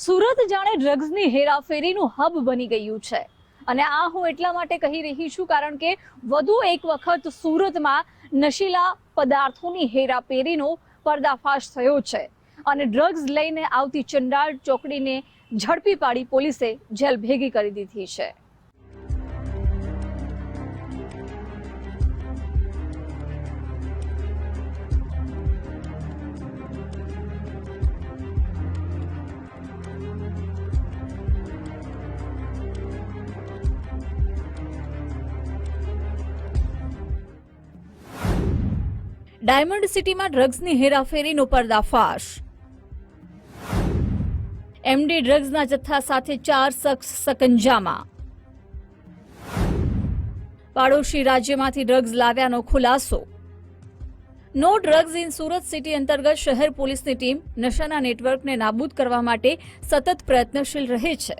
સુરત જાણે ડ્રગ્સની હેરાફેરીનું હબ બની ગયું છે. અને આ હું એટલા માટે કહી રહી છું કારણ કે વધુ એક વખત સુરતમાં નશીલા પદાર્થોની હેરાફેરીનો પર્દાફાશ થયો છે. અને ડ્રગ્સ લઈને આવતી ચંડાળ ચોકડીને ઝડપી પાડી પોલીસે જેલ ભેગી કરી દીધી છે. ડાયમંડ સિટીમાં ડ્રગ્સની હેરાફેરીનો પર્દાફાશ. એમડી ડ્રગ્સના જથ્થા સાથે ચાર શખ્સ સકંજામાં. પાડોશી રાજ્યમાંથી ડ્રગ્સ લાવ્યાનો ખુલાસો. No drugs in Surat city અંતર્ગત શહેર પોલીસની ટીમ નશાના નેટવર્કને નાબૂદ કરવા માટે સતત પ્રયત્નશીલ રહે છે.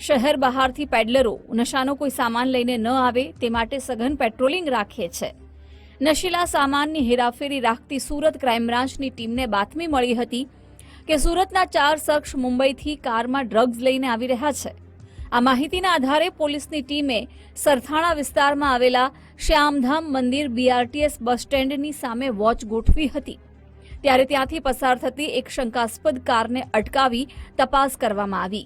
શહેર બહારથી પેડલરો નશાનો કોઈ સામાન લઈને ન આવે તે માટે સઘન પેટ્રોલિંગ રાખે છે. નશીલા સામાનની હેરાફેરી રાખતી સુરત ક્રાઇમ બ્રાન્ચની ટીમને બાતમી મળી હતી કે સુરતના ચાર શખ્સ મુંબઈથી કારમાં ડ્રગ્સ લઈને આવી રહ્યા છે. આ માહિતીના આધારે પોલીસની ટીમે સરથાણા વિસ્તારમાં આવેલા શ્યામધામ મંદિર બીઆરટીએસ બસ સ્ટેન્ડની સામે વોચ ગોઠવી હતી. ત્યારે ત્યાંથી પસાર થતી એક શંકાસ્પદ કારને અટકાવી તપાસ કરવામાં આવી.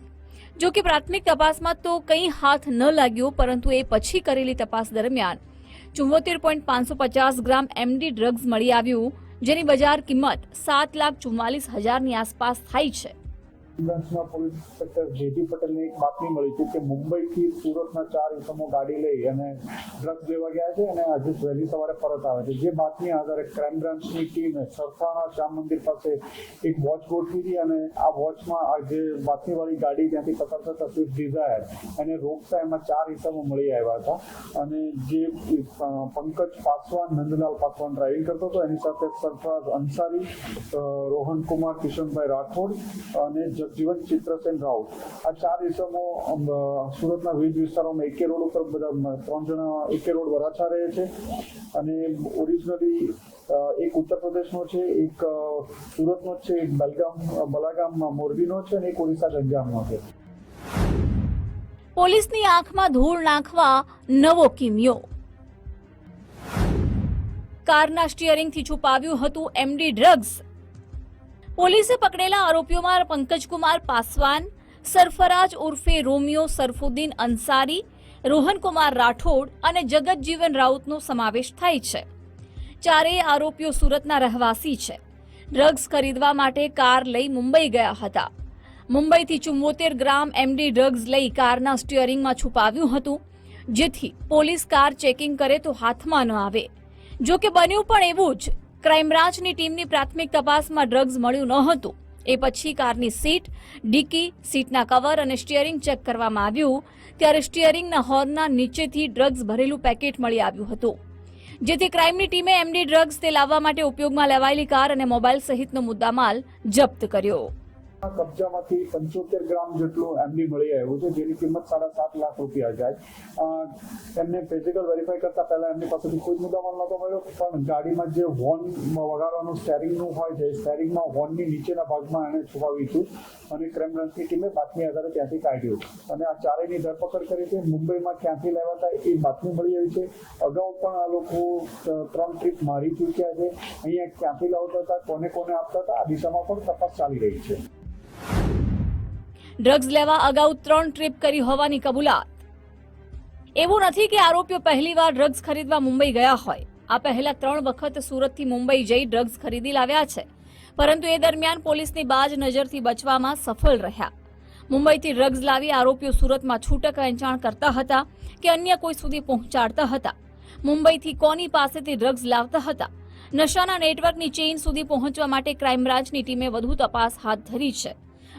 જો કે પ્રાથમિક તપાસમાં તો કંઈ હાથ ન લાગ્યો, પરંતુ એ પછી કરેલી તપાસ દરમિયાન ચુમ્મોતેર પોઈન્ટ પાંચસો પચાસ ગ્રામ એમડી ડ્રગ્સ મળી આવ્યું, જેની બજાર કિંમત સાત લાખ ચુમ્માલીસ હજારની આસપાસ થાય છે. એમ્બ્યુલન્સના પોલીસ ઇન્સ્પેક્ટર જેટી પટેલને એક બાતમી મળી છે કે મુંબઈથી સુરતના ચાર એકમો ગાડી લઈ અને ડ્રગ્સ લેવા ગયા છે અને આજે વહેલી સવારે પરત આવે છે. જે બાતમી આધારે ક્રાઇમ બ્રાન્ચની ટીમે સરથાણા શ્યામ મંદિર પાસે એક વોચ ગોઠવી હતી અને આ વોચમાં આ જે બાતમીવાળી ગાડી ત્યાંથી પસાર થતા સ્વિફ્ટ ડિઝાયર એને રોકતા એમાં ચાર એકમો મળી આવ્યા હતા. અને જે પંકજ પાસવાન, નંદલાલ પાસવાન ડ્રાઇવિંગ કરતો હતો, એની સાથે સરફરાજ અંસારી રોહન કુમાર કિશનભાઈ રાઠોડ અને જગજીવન ચિત્રસેન રાઉત આ ચાર ઇસમો સુરતના વિવિધ વિસ્તારોમાં એકે રોડ ઉપર બધા ત્રણ જણા એકે રોડ વરાછા રહે છે. અને ઓરિજિનલી એક ઉત્તર પ્રદેશનો છે, એક સુરતનો છે, એક બલગામ, બલાગામ મોરબીનો છે અને એક ઓડિશા ગંજામનો છે. પોલીસની આંખમાં ધૂળ નાખવા નવો કિમિયો. કારના સ્ટીયરિંગથી છુપાવ્યું હતું એમડી ડ્રગ્સ. પોલીસે પકડેલા આરોપીઓમાં પંકજકુમાર પાસવાન, સરફરાજ ઉર્ફે રોમિયો સરફુદ્દીન અંસારી, રોહનકુમાર રાઠોડ અને જગતજીવન રાઉતનો સમાવેશ થાય છે. ચારેય આરોપીઓ સુરતના રહેવાસી છે. ડ્રગ્સ ખરીદવા માટે કાર લઈ મુંબઈ ગયા હતા. મુંબઈથી ચુમ્મોતેર ગ્રામ એમડી ડ્રગ્સ લઈ કારના સ્ટીયરિંગમાં છુપાવ્યું હતું. જેથી પોલીસ કાર ચેકિંગ કરે તો હાથમાં ન આવે. જો કે બન્યું પણ એવું જ ક્રાઇમ બ્રાન્ચની ટીમની પ્રાથમિક તપાસમાં ડ્રગ્સ મળ્યું ન હતું એ પછી કારની સીટ, ડીકી, સીટના કવર અને સ્ટીયરિંગ ચેક કરવામાં આવ્યું. ત્યારે સ્ટીયરિંગના હોર્નના નીચેથી ડ્રગ્સ ભરેલું પેકેટ મળી આવ્યું હતું. જેથી ક્રાઇમની ટીમે એમડી ડ્રગ્સ તે લાવવા માટે ઉપયોગમાં લેવાયેલી કાર અને મોબાઈલ સહિતનો મુદ્દામાલ જપ્ત કર્યો. કબજામાંથી પંચોતેર ગ્રામ જેટલું એમડી મળી આવ્યું છે, જેની કિંમત સાડા સાત લાખ રૂપિયા જાય એમને ફિઝિકલ વેરીફાઈ કરતા પહેલા એમની પાસેથી કોઈ મુદ્દામાલ નહોતો મળ્યો, પણ ગાડીમાં જે હોર્ન વગાડવાનું સ્ટેરિંગનું હોય છે સ્ટેરિંગમાં હોર્નની નીચેના ભાગમાં એને છુપાવ્યું હતું અને ક્રાઇમ બ્રાન્ચની ટીમે બાતમી આધારે ત્યાંથી કાઢ્યું. અને આ ચારેયની ધરપકડ કરી છે મુંબઈમાં ક્યાંથી લેવાતા એ બાતમી મળી આવી છે. અગાઉ પણ આ લોકો ત્રણ ટ્રીપ મારી ચૂક્યા છે. અહીંયા ક્યાંથી લાવતા હતા, કોને કોને આપતા હતા, આ દિશામાં પણ તપાસ ચાલી રહી છે. ડ્રગ્સ લેવા અગાઉ ત્રણ ટ્રીપ કરી હોવાની કબૂલાત. એવું નથી કે આરોપીઓ પહેલીવાર ડ્રગ્સ ખરીદવા મુંબઈ ગયા હોય. આ પહેલા ત્રણ વખત સુરતથી મુંબઈ જઈ ડ્રગ્સ ખરીદી લાવ્યા છે. પરંતુ એ દરમિયાન પોલીસની બાજ નજરથી બચવામાં સફળ રહ્યા. મુંબઈથી ડ્રગ્સ લાવી આરોપીઓ સુરતમાં છૂટક વેચાણ કરતા હતા કે અન્ય કોઈ સુધી પહોંચાડતા હતા. મુંબઈથી કોની પાસેથી ડ્રગ્સ લાવતા હતા? નશાના નેટવર્કની ચેઇન સુધી પહોંચવા માટે ક્રાઇમ બ્રાન્ચની ટીમે વધુ તપાસ હાથ ધરી છે.